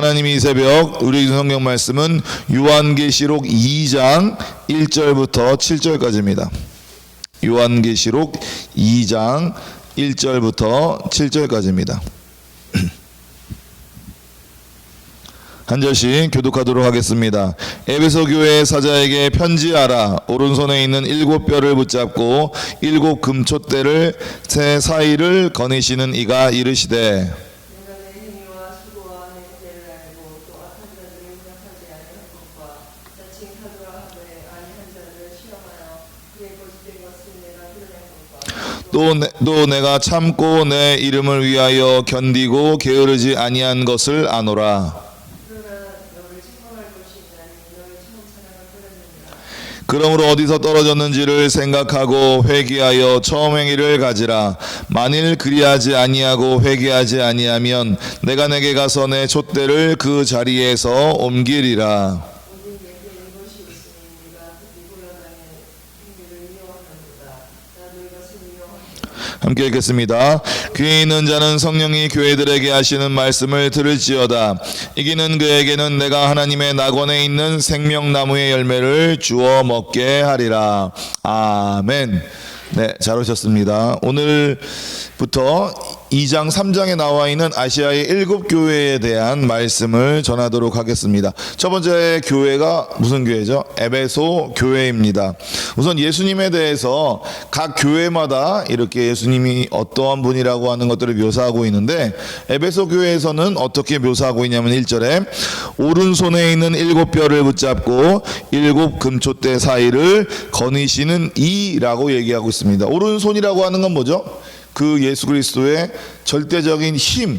하나님이 이 새벽 우리 성경 말씀은 요한계시록 2장 1절부터 7절까지입니다. 요한계시록 2장 1절부터 7절까지입니다. 한 절씩 교독하도록 하겠습니다. 에베소 교회 사자에게 편지하라. 오른손에 있는 일곱 뼈를 붙잡고 일곱 금촛대를 새 사이를 거니시는 이가 이르시되 또, 내, 또 내가 참고 내 이름을 위하여 견디고 게으르지 아니한 것을 아노라. 그러므로 어디서 떨어졌는지를 생각하고 회개하여 처음 행위를 가지라. 만일 그리하지 아니하고 회개하지 아니하면 내가 내게 가서 내 촛대를 그 자리에서 옮기리라. 오직 내게 이것이 있으니 네가 니골라 당의 행위를 미워하는도다 나도 이것을 미워하노라 함께 읽겠습니다. 귀에 있는 자는 성령이 교회들에게 하시는 말씀을 들을지어다. 이기는 그에게는 내가 하나님의 낙원에 있는 생명나무의 열매를 주어 먹게 하리라. 아멘. 네, 잘 오셨습니다. 오늘부터 2장 3장에 나와 있는 아시아의 일곱 교회에 대한 말씀을 전하도록 하겠습니다. 첫 번째 교회가 무슨 교회죠? 에베소 교회입니다. 우선 예수님에 대해서 각 교회마다 이렇게 예수님이 어떠한 분이라고 하는 것들을 묘사하고 있는데 에베소 교회에서는 어떻게 묘사하고 있냐면 1절에 오른손에 있는 일곱 뼈를 붙잡고 일곱 금촛대 사이를 거니시는 이라고 얘기하고 있습니다. 오른손이라고 하는 건 뭐죠? 그 예수 그리스도의 절대적인 힘,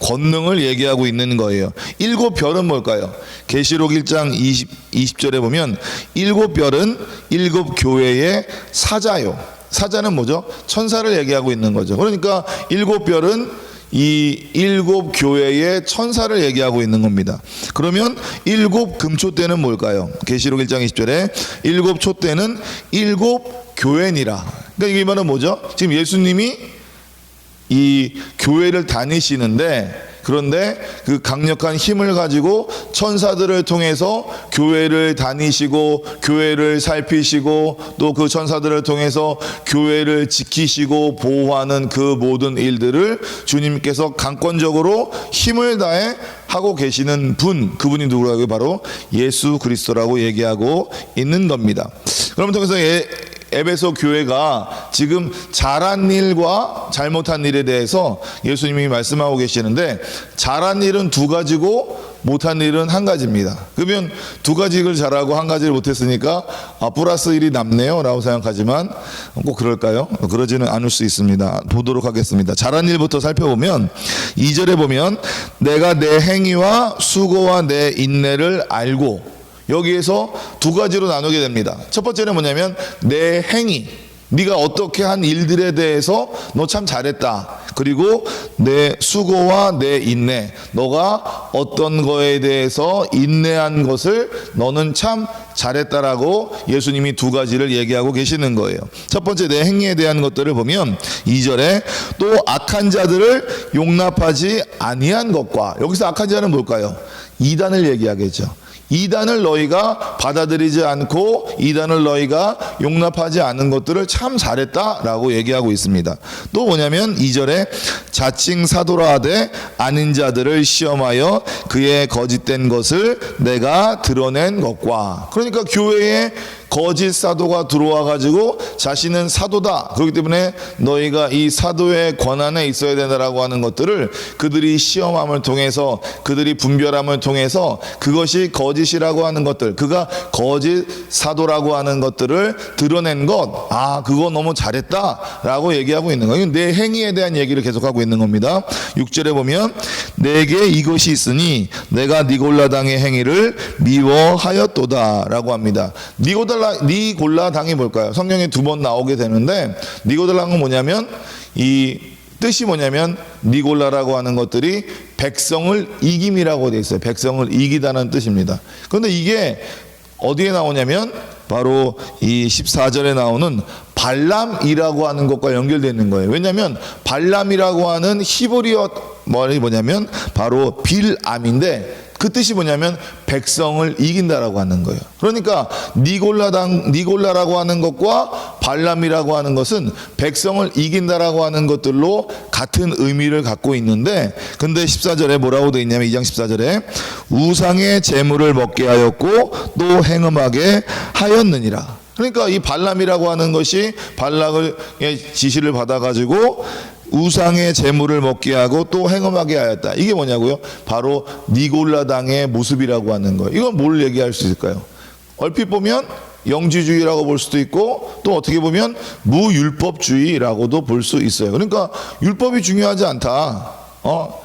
권능을 얘기하고 있는 거예요. 일곱 별은 뭘까요? 계시록 1장 20, 20 절에 보면 일곱 별은 일곱 교회의 사자요. 사자는 뭐죠? 천사를 얘기하고 있는 거죠. 그러니까 일곱 별은 이 일곱 교회의 천사를 얘기하고 있는 겁니다. 그러면 일곱 금초대는 뭘까요? 계시록 1장 20절에 일곱 촛대는 일곱 교회니라. 그러니까 이 말은 뭐죠? 지금 예수님이 이 교회를 다니시는데 그런데 그 강력한 힘을 가지고 천사들을 통해서 교회를 다니시고 교회를 살피시고 또 그 천사들을 통해서 교회를 지키시고 보호하는 그 모든 일들을 주님께서 강권적으로 힘을 다해 하고 계시는 분 그분이 누구라고요? 바로 예수 그리스도라고 얘기하고 있는 겁니다. 그러면 통해서 예, 에베소 교회가 지금 잘한 일과 잘못한 일에 대해서 예수님이 말씀하고 계시는데 잘한 일은 두 가지고 못한 일은 한 가지입니다. 그러면 두 가지를 잘하고 한 가지를 못했으니까 아, 플러스 일이 남네요 라고 생각하지만 꼭 그럴까요? 그러지는 않을 수 있습니다. 보도록 하겠습니다. 잘한 일부터 살펴보면 2절에 보면 내가 내 행위와 수고와 내 인내를 알고 여기에서 두 가지로 나누게 됩니다. 첫 번째는 뭐냐면 내 행위. 네가 어떻게 한 일들에 대해서 너 참 잘했다. 그리고 내 수고와 내 인내. 너가 어떤 거에 대해서 인내한 것을 너는 참 잘했다라고 예수님이 두 가지를 얘기하고 계시는 거예요. 첫 번째 내 행위에 대한 것들을 보면 2절에 또 악한 자들을 용납하지 아니한 것과 여기서 악한 자는 뭘까요? 이단을 얘기하겠죠. 이단을 너희가 받아들이지 않고 이단을 너희가 용납하지 않은 것들을 참 잘했다라고 얘기하고 있습니다. 또 뭐냐면 2절에 자칭 사도라 하되 아닌 자들을 시험하여 그의 거짓된 것을 내가 드러낸 것과 그러니까 교회에 거짓 사도가 들어와 가지고 자신은 사도다. 그렇기 때문에 너희가 이 사도의 권한에 있어야 된다라고 하는 것들을 그들이 시험함을 통해서 그들이 분별함을 통해서 그것이 거짓이라고 하는 것들, 그가 거짓 사도라고 하는 것들을 드러낸 것, 아, 그거 너무 잘했다라고 얘기하고 있는 거예요. 내 행위에 대한 얘기를 계속하고 있는 겁니다. 6절에 보면 내게 이것이 있으니 내가 니골라 당의 행위를 미워하였도다라고 합니다. 니골라 당이 뭘까요? 성경에 두 번 나오게 되는데 니고달라는 뭐냐면 이 뜻이 뭐냐면 니골라라고 하는 것들이 백성을 이김이라고 돼 있어요. 백성을 이기다는 뜻입니다. 그런데 이게 어디에 나오냐면 바로 이 14절에 나오는 발람이라고 하는 것과 연결되는 거예요. 왜냐하면 발람이라고 하는 히브리어 말이 뭐냐면 바로 빌암인데 그 뜻이 뭐냐면 백성을 이긴다라고 하는 거예요. 그러니까 니골라당 니골라라고 하는 것과 발람이라고 하는 것은 백성을 이긴다라고 하는 것들로 같은 의미를 갖고 있는데 근데 14절에 뭐라고 돼 있냐면 2장 14절에 우상의 재물을 먹게 하였고 또 행음하게 하였느니라. 그러니까 이 발람이라고 하는 것이 발락의 지시를 받아 가지고 우상의 재물을 먹게 하고 또 행음하게 하였다. 이게 뭐냐고요? 바로 니골라당의 모습이라고 하는 거예요. 이건 뭘 얘기할 수 있을까요? 얼핏 보면 영지주의라고 볼 수도 있고 또 어떻게 보면 무율법주의라고도 볼 수 있어요. 그러니까 율법이 중요하지 않다. 어?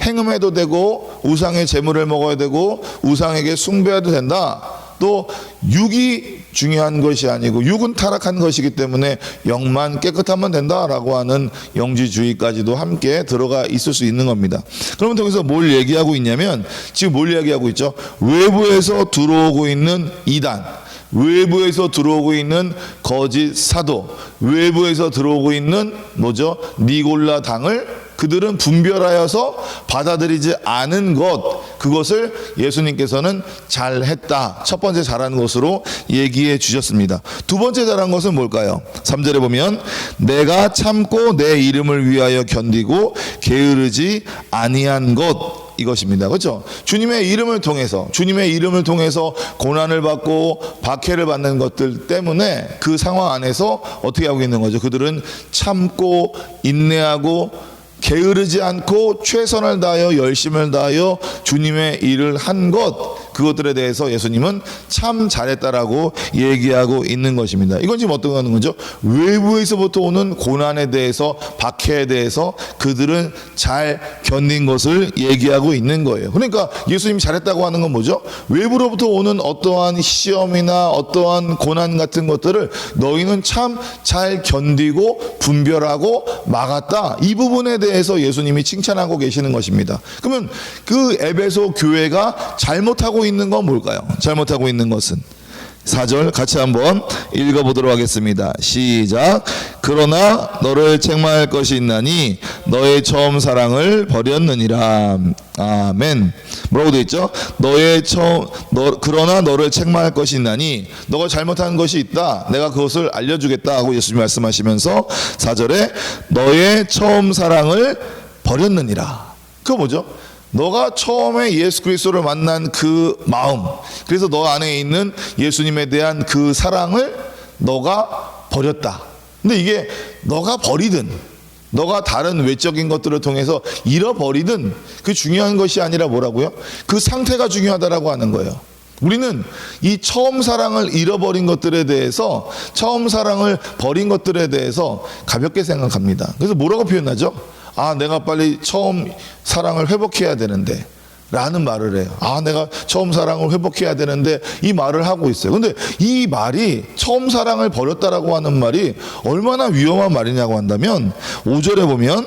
행음해도 되고 우상의 재물을 먹어야 되고 우상에게 숭배해도 된다. 또 육이 중요한 것이 아니고 육은 타락한 것이기 때문에 영만 깨끗하면 된다라고 하는 영지주의까지도 함께 들어가 있을 수 있는 겁니다. 그러면 여기서 뭘 얘기하고 있냐면 지금 뭘 얘기하고 있죠? 외부에서 들어오고 있는 이단 외부에서 들어오고 있는 거짓 사도, 외부에서 들어오고 있는 뭐죠? 니골라 당을 그들은 분별하여서 받아들이지 않은 것, 그것을 예수님께서는 잘했다. 첫 번째 잘한 것으로 얘기해 주셨습니다. 두 번째 잘한 것은 뭘까요? 3절에 보면 내가 참고 내 이름을 위하여 견디고 게으르지 아니한 것 이것입니다. 그렇죠? 주님의 이름을 통해서 주님의 이름을 통해서 고난을 받고 박해를 받는 것들 때문에 그 상황 안에서 어떻게 하고 있는 거죠? 그들은 참고 인내하고 게으르지 않고 최선을 다하여 열심을 다하여 주님의 일을 한 것 그것들에 대해서 예수님은 참 잘했다라고 얘기하고 있는 것입니다. 이건 지금 어떤 거는 거죠? 외부에서부터 오는 고난에 대해서 박해에 대해서 그들은 잘 견딘 것을 얘기하고 있는 거예요. 그러니까 예수님이 잘했다고 하는 건 뭐죠? 외부로부터 오는 어떠한 시험이나 어떠한 고난 같은 것들을 너희는 참 잘 견디고 분별하고 막았다. 이 부분에 대해서 예수님이 칭찬하고 계시는 것입니다. 그러면 그 에베소 교회가 잘못하고 있는 건 뭘까요? 잘못하고 있는 것은 4절 같이 한번 읽어보도록 하겠습니다. 시작. 그러나 너를 책망할 것이 있나니 너의 처음 사랑을 버렸느니라. 아멘. 뭐라고 되어 있죠? 너의 처음 너 그러나 너를 책망할 것이 있나니 너가 잘못한 것이 있다. 내가 그것을 알려주겠다 하고 예수님 말씀하시면서 4절에 너의 처음 사랑을 버렸느니라. 그거 뭐죠? 너가 처음에 예수 그리스도를 만난 그 마음, 그래서 너 안에 있는 예수님에 대한 그 사랑을 너가 버렸다. 근데 이게 너가 버리든 너가 다른 외적인 것들을 통해서 잃어버리든 그 중요한 것이 아니라 뭐라고요? 그 상태가 중요하다라고 하는 거예요. 우리는 이 처음 사랑을 잃어버린 것들에 대해서 처음 사랑을 버린 것들에 대해서 가볍게 생각합니다. 그래서 뭐라고 표현하죠? 아, 내가 빨리 처음 사랑을 회복해야 되는데. 라는 말을 해요. 아, 내가 처음 사랑을 회복해야 되는데 이 말을 하고 있어요. 근데 이 말이 처음 사랑을 버렸다라고 하는 말이 얼마나 위험한 말이냐고 한다면 5절에 보면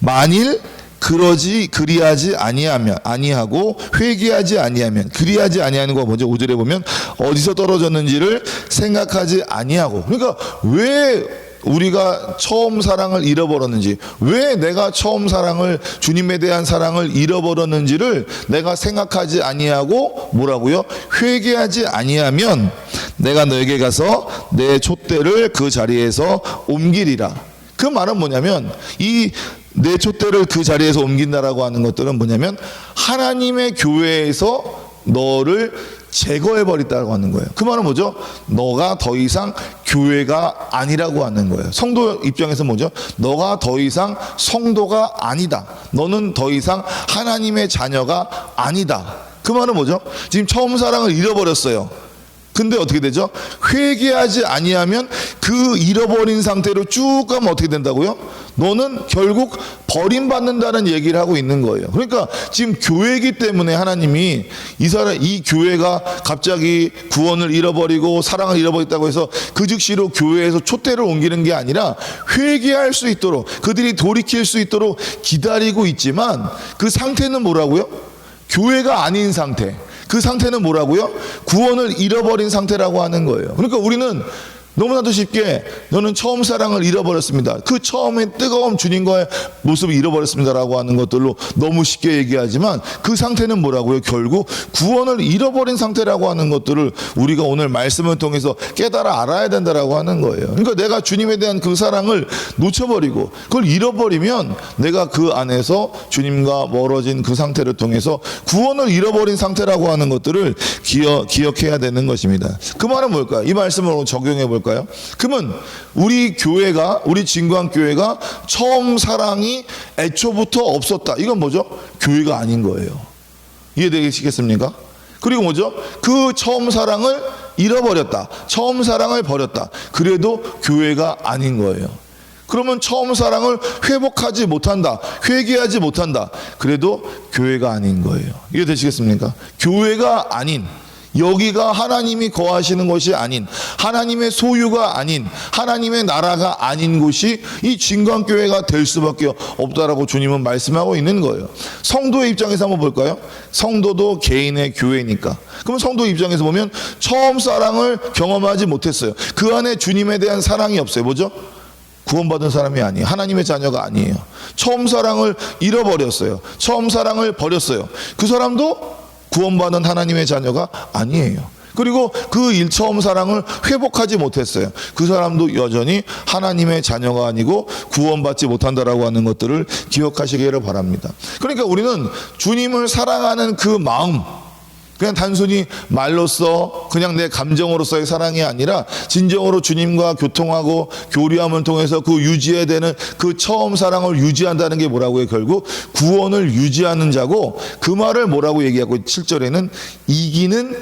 만일 그러지 그리하지 아니하면 아니하고 회개하지 아니하면 그리하지 아니하는 거 먼저 5절에 보면 어디서 떨어졌는지를 생각하지 아니하고 그러니까 왜 우리가 처음 사랑을 잃어버렸는지 왜 내가 처음 사랑을 주님에 대한 사랑을 잃어버렸는지를 내가 생각하지 아니하고 뭐라고요? 회개하지 아니하면 내가 너에게 가서 내 촛대를 그 자리에서 옮기리라. 그 말은 뭐냐면 이내 촛대를 그 자리에서 옮긴다라고 하는 것들은 뭐냐면 하나님의 교회에서 너를 제거해 버렸다고 하는 거예요. 그 말은 뭐죠? 너가 더 이상 교회가 아니라고 하는 거예요. 성도 입장에서 뭐죠? 너가 더 이상 성도가 아니다. 너는 더 이상 하나님의 자녀가 아니다. 그 말은 뭐죠? 지금 처음 사랑을 잃어버렸어요. 근데 어떻게 되죠? 회개하지 아니하면 그 잃어버린 상태로 쭉 가면 어떻게 된다고요? 너는 결국 버림받는다는 얘기를 하고 있는 거예요. 그러니까 지금 교회이기 때문에 하나님이 이 사람 이 교회가 갑자기 구원을 잃어버리고 사랑을 잃어버렸다고 해서 그 즉시로 교회에서 촛대를 옮기는 게 아니라 회개할 수 있도록 그들이 돌이킬 수 있도록 기다리고 있지만 그 상태는 뭐라고요? 교회가 아닌 상태. 그 상태는 뭐라고요? 구원을 잃어버린 상태라고 하는 거예요. 그러니까 우리는 너무나도 쉽게 너는 처음 사랑을 잃어버렸습니다. 그 처음에 뜨거운 주님과의 모습을 잃어버렸습니다라고 하는 것들로 너무 쉽게 얘기하지만 그 상태는 뭐라고요? 결국 구원을 잃어버린 상태라고 하는 것들을 우리가 오늘 말씀을 통해서 깨달아 알아야 된다라고 하는 거예요. 그러니까 내가 주님에 대한 그 사랑을 놓쳐버리고 그걸 잃어버리면 내가 그 안에서 주님과 멀어진 그 상태를 통해서 구원을 잃어버린 상태라고 하는 것들을 기억, 기억해야 되는 것입니다. 그 말은 뭘까요? 이 말씀으로 적용해 볼까요? 그러면 우리 교회가 우리 진광 교회가 처음 사랑이 애초부터 없었다. 이건 뭐죠? 교회가 아닌 거예요. 이해되시겠습니까? 그리고 뭐죠? 그 처음 사랑을 잃어버렸다. 처음 사랑을 버렸다. 그래도 교회가 아닌 거예요. 그러면 처음 사랑을 회복하지 못한다. 회개하지 못한다. 그래도 교회가 아닌 거예요. 이해되시겠습니까? 교회가 아닌 여기가 하나님이 거하시는 것이 아닌 하나님의 소유가 아닌 하나님의 나라가 아닌 곳이 이 진광교회가 될 수밖에 없다라고 주님은 말씀하고 있는 거예요. 성도의 입장에서 한번 볼까요? 성도도 개인의 교회니까. 그럼 성도 입장에서 보면 처음 사랑을 경험하지 못했어요. 그 안에 주님에 대한 사랑이 없어요. 뭐죠? 구원받은 사람이 아니에요. 하나님의 자녀가 아니에요. 처음 사랑을 잃어버렸어요. 처음 사랑을 버렸어요. 그 사람도 구원받은 하나님의 자녀가 아니에요. 그리고 그 일 처음 사랑을 회복하지 못했어요. 그 사람도 여전히 하나님의 자녀가 아니고 구원받지 못한다라고 하는 것들을 기억하시기를 바랍니다. 그러니까 우리는 주님을 사랑하는 그 마음, 그냥 단순히 말로써 그냥 내 감정으로서의 사랑이 아니라 진정으로 주님과 교통하고 교류함을 통해서 그 유지해야 되는 그 처음 사랑을 유지한다는 게 뭐라고요? 결국 구원을 유지하는 자고 그 말을 뭐라고 얘기하고 7절에는 이기는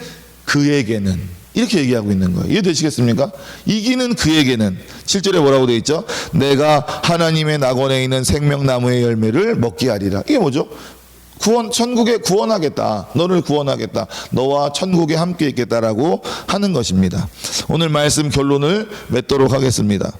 그에게는 이렇게 얘기하고 있는 거예요. 이해되시겠습니까? 이기는 그에게는 7절에 뭐라고 되어 있죠? 내가 하나님의 낙원에 있는 생명나무의 열매를 먹게 하리라. 이게 뭐죠? 구원 천국에 구원하겠다. 너를 구원하겠다. 너와 천국에 함께 있겠다라고 하는 것입니다. 오늘 말씀 결론을 맺도록 하겠습니다.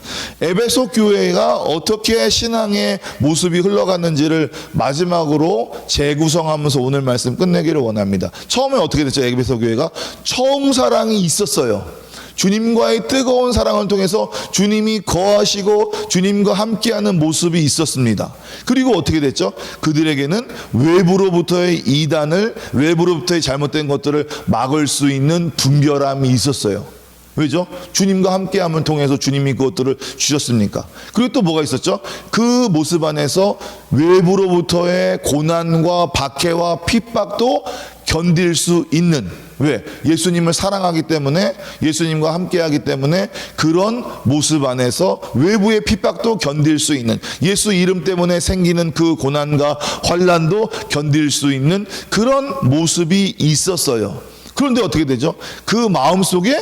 에베소 교회가 어떻게 신앙의 모습이 흘러갔는지를 마지막으로 재구성하면서 오늘 말씀 끝내기를 원합니다. 처음에 어떻게 됐죠? 에베소 교회가 처음 사랑이 있었어요. 주님과의 뜨거운 사랑을 통해서 주님이 거하시고 주님과 함께하는 모습이 있었습니다. 그리고 어떻게 됐죠? 그들에게는 외부로부터의 이단을 외부로부터의 잘못된 것들을 막을 수 있는 분별함이 있었어요. 왜죠? 주님과 함께함을 통해서 주님이 그것들을 주셨습니까? 그리고 또 뭐가 있었죠? 그 모습 안에서 외부로부터의 고난과 박해와 핍박도 견딜 수 있는 왜? 예수님을 사랑하기 때문에 예수님과 함께하기 때문에 그런 모습 안에서 외부의 핍박도 견딜 수 있는 예수 이름 때문에 생기는 그 고난과 환란도 견딜 수 있는 그런 모습이 있었어요. 그런데 어떻게 되죠? 그 마음 속에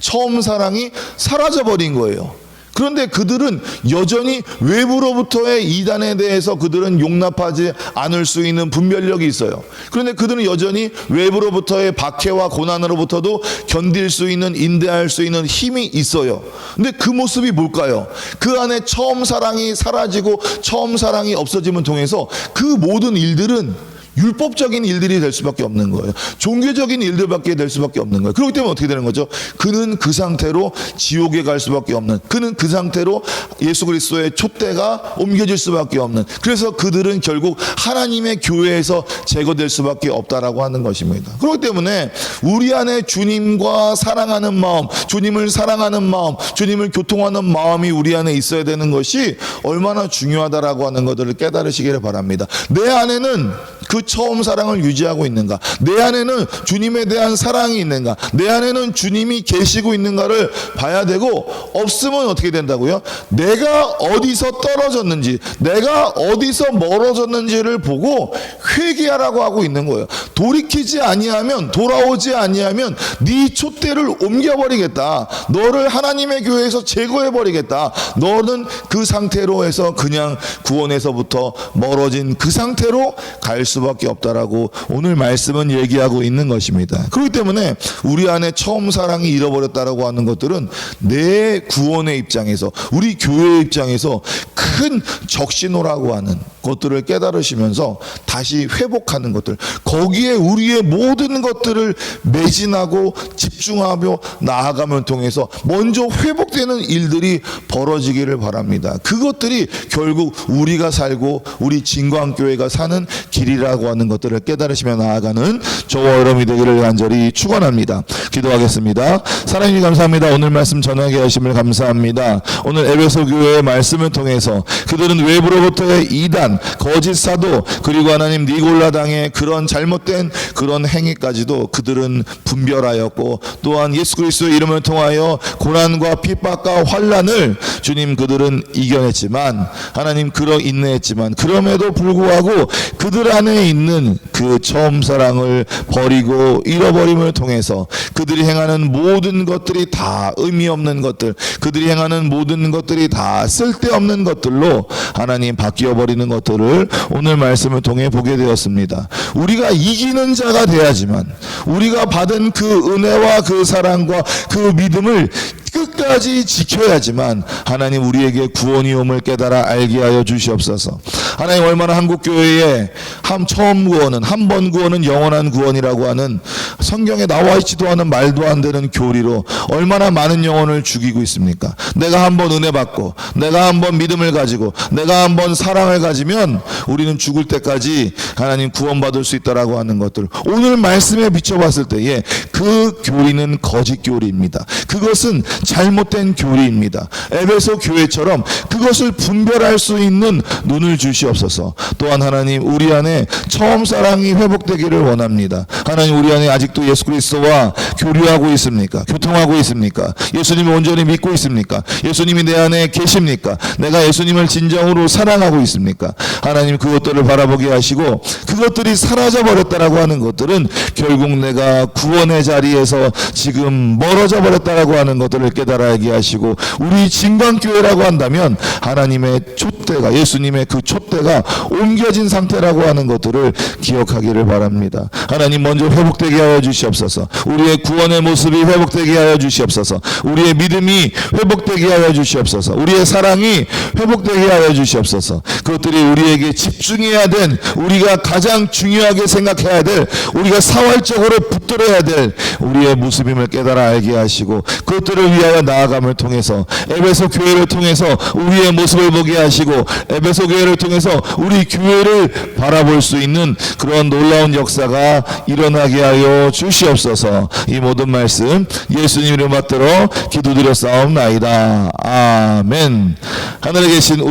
처음 사랑이 사라져 버린 거예요. 그런데 그들은 여전히 외부로부터의 이단에 대해서 그들은 용납하지 않을 수 있는 분별력이 있어요. 그런데 그들은 여전히 외부로부터의 박해와 고난으로부터도 견딜 수 있는 인내할 수 있는 힘이 있어요. 근데 그 모습이 뭘까요? 그 안에 처음 사랑이 사라지고 처음 사랑이 없어짐을 통해서 그 모든 일들은 율법적인 일들이 될 수밖에 없는 거예요. 종교적인 일들밖에 될 수밖에 없는 거예요. 그렇기 때문에 어떻게 되는 거죠? 그는 그 상태로 지옥에 갈 수밖에 없는, 그는 그 상태로 예수 그리스도의 촛대가 옮겨질 수밖에 없는. 그래서 그들은 결국 하나님의 교회에서 제거될 수밖에 없다라고 하는 것입니다. 그렇기 때문에 우리 안에 주님과 사랑하는 마음, 주님을 사랑하는 마음, 주님을 교통하는 마음이 우리 안에 있어야 되는 것이 얼마나 중요하다라고 하는 것들을 깨달으시기를 바랍니다. 내 안에는 그 처음 사랑을 유지하고 있는가? 내 안에는 주님에 대한 사랑이 있는가? 내 안에는 주님이 계시고 있는가를 봐야 되고 없으면 어떻게 된다고요? 내가 어디서 떨어졌는지, 내가 어디서 멀어졌는지를 보고 회개하라고 하고 있는 거예요. 돌이키지 아니하면 돌아오지 아니하면 네 촛대를 옮겨버리겠다. 너를 하나님의 교회에서 제거해버리겠다. 너는 그 상태로 해서 그냥 구원에서부터 멀어진 그 상태로 갈수 밖에 없다라고 오늘 말씀은 얘기하고 있는 것입니다. 그렇기 때문에 우리 안에 처음 사랑이 잃어버렸다라고 하는 것들은 내 구원의 입장에서 우리 교회의 입장에서 큰 적신호라고 하는 것들을 깨달으시면서 다시 회복하는 것들 거기에 우리의 모든 것들을 매진하고 집중하며 나아가면 통해서 먼저 회복되는 일들이 벌어지기를 바랍니다. 그것들이 결국 우리가 살고 우리 진광교회가 사는 길이라고 하는 것들을 깨달으시며 나아가는 저와 여러분이 되기를 간절히 축원합니다. 기도하겠습니다. 사랑님 감사합니다. 오늘 말씀 전하게 하심을 감사합니다. 오늘 에베소 교회의 말씀을 통해서 그들은 외부로부터의 이단, 거짓 사도 그리고 하나님 니골라당의 그런 잘못된 그런 행위까지도 그들은 분별하였고 또한 예수 그리스도의 이름을 통하여 고난과 핍박과 환란을 주님 그들은 이겨냈지만 하나님 그러 인내했지만 그럼에도 불구하고 그들 안에 있는 그 처음 사랑을 버리고 잃어버림을 통해서 그들이 행하는 모든 것들이 다 의미 없는 것들 그들이 행하는 모든 것들이 다 쓸데없는 것들로 하나님 바뀌어 버리는 것 들을 오늘 말씀을 통해 보게 되었습니다. 우리가 이기는 자가 돼야지만 우리가 받은 그 은혜와 그 사랑과 그 믿음을 끝까지 지켜야지만 하나님 우리에게 구원이 옴을 깨달아 알게 하여 주시옵소서. 하나님 얼마나 한국 교회에 한 처음 구원은 한 번 구원은 영원한 구원이라고 하는 성경에 나와 있지도 않은 말도 안 되는 교리로 얼마나 많은 영혼을 죽이고 있습니까? 내가 한번 은혜 받고 내가 한번 믿음을 가지고 내가 한번 사랑을 가지면 우리는 죽을 때까지 하나님 구원받을 수 있다라고 하는 것들 오늘 말씀에 비춰봤을 때에 그 교리는 거짓 교리입니다. 그것은 잘못된 교리입니다. 에베소 교회처럼 그것을 분별할 수 있는 눈을 주시옵소서. 또한 하나님 우리 안에 처음 사랑이 회복되기를 원합니다. 하나님 우리 안에 아직도 예수 그리스도와 교류하고 있습니까? 교통하고 있습니까? 예수님을 온전히 믿고 있습니까? 예수님이 내 안에 계십니까? 내가 예수님을 진정으로 사랑하고 있습니까? 하나님 그것들을 바라보게 하시고 그것들이 사라져 버렸다라고 하는 것들은 결국 내가 구원의 자리에서 지금 멀어져 버렸다라고 하는 것들을 깨달아야게 하시고 우리 진광교회라고 한다면 하나님의 촛대가 예수님의 그 촛대가 옮겨진 상태라고 하는 것들을 기억하기를 바랍니다. 하나님 먼저 회복되게 하여 주시옵소서. 우리의 구원의 모습이 회복되게 하여 주시옵소서. 우리의 믿음이 회복되게 하여 주시옵소서. 우리의 사랑이 회복되게 하여 주시옵소서. 그것들이 우리에게 집중해야 된 우리가 가장 중요하게 생각해야 될 우리가 사활적으로 붙들어야 될 우리의 모습임을 깨달아 알게 하시고 그것들을 위하여 나아감을 통해서 에베소 교회를 통해서 우리의 모습을 보게 하시고 에베소 교회를 통해서 우리 교회를 바라볼 수 있는 그런 놀라운 역사가 일어나게 하여 주시옵소서. 이 모든 말씀 예수님 이름 받들어 기도드려 싸움나이다. 아멘. 하늘에 계신